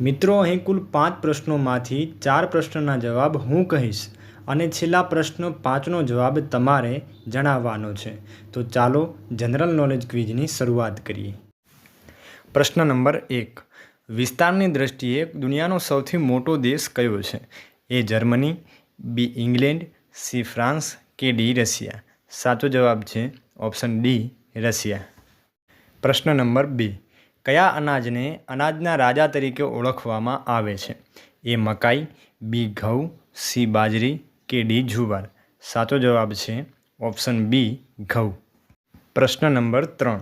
મિત્રો, અહીં કુલ પાંચ પ્રશ્નોમાંથી ચાર પ્રશ્નના જવાબ હું કહીશ અને છેલ્લા પ્રશ્ન પાંચનો જવાબ તમારે જણાવવાનો છે. તો ચાલો જનરલ નોલેજ ક્વિઝની શરૂઆત કરીએ. પ્રશ્ન નંબર એક. વિસ્તારની દ્રષ્ટિએ દુનિયાનો સૌથી મોટો દેશ કયો છે? A Germany, B England, C France કે ડી રશિયા? સાચો જવાબ છે ઓપ્શન ડી રશિયા. પ્રશ્ન નંબર બે. કયા અનાજને અનાજના રાજા તરીકે ઓળખવામાં આવે છે? એ મકાઈ, બી ઘઉં, સી બાજરી કે ડી જુવાર? સાચો જવાબ છે ઓપ્શન બી ઘઉં. પ્રશ્ન નંબર ત્રણ.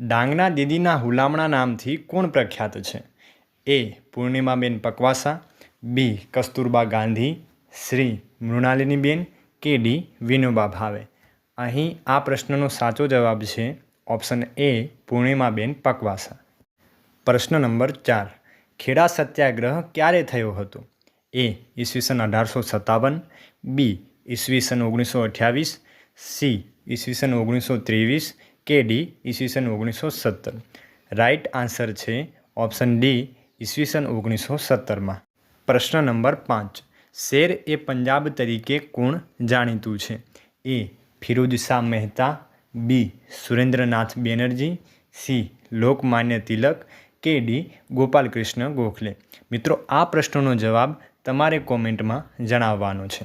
ડાંગના દીદીના હુલામણા નામથી કોણ પ્રખ્યાત છે? એ પૂર્ણિમાબેન પકવાસા, બી કસ્તુરબા ગાંધી, શ્રી મૃણાલિનીબેન કે ડી વિનોબા ભાવે? અહીં આ પ્રશ્નનો સાચો જવાબ છે ઓપ્શન એ પૂર્ણિમાબેન પકવાસા. પ્રશ્ન નંબર ચાર. ખેડા સત્યાગ્રહ ક્યારે થયો હતો? એ, ઈસવીસન અઢારસો સત્તાવન. બી, ઈસવીસન ઓગણીસો અઠ્યાવીસ. સી, ઈસવીસન ઓગણીસો ત્રેવીસ. કે, ડી, ઈસવીસન ઓગણીસો સત્તર. રાઈટ આન્સર છે ઓપ્શન ડી, ઈસવીસન ઓગણીસો સત્તરમાં. પ્રશ્ન નંબર પાંચ. શેર એ પંજાબ તરીકે કોણ જાણીતું છે? A Firoz Shah Mehta. B, Surendranath Banerjee. C, Lokmanya Tilak. કે ડી ગોપાલકૃષ્ણ ગોખલે. મિત્રો આ પ્રશ્નનો જવાબ તમારે કોમેન્ટમાં જણાવવાનો છે.